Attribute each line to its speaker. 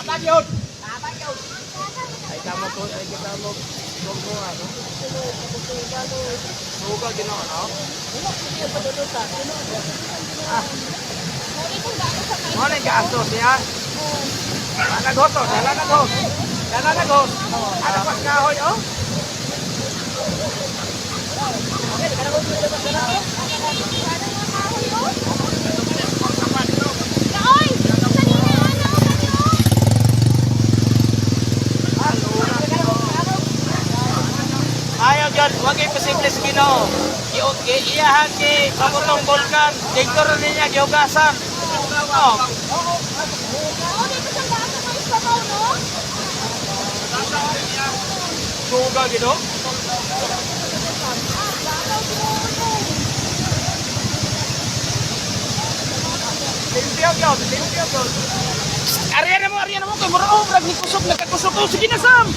Speaker 1: dapat yun. Dapat yun.
Speaker 2: Ay, tama po. Ay, kita mo. Huwag mo ano. Huwag ka ginawa, no? Ah. Ano yung gastos niya? Lanagos, oh. Lanagos. Lanagos. Ano pas kahoy, oh? Ayaw dyan, huwag kayo posible sa Ginoo. Iyahan kay Pagutong Bulkan, rin niya, gihugasan. Oh, suga gino. Limpyo yun, limpyo yun. Ariyan na mo, ariyan na mo, kay Muro, brag ni kusog, nagkakusog ko, sige na Sam.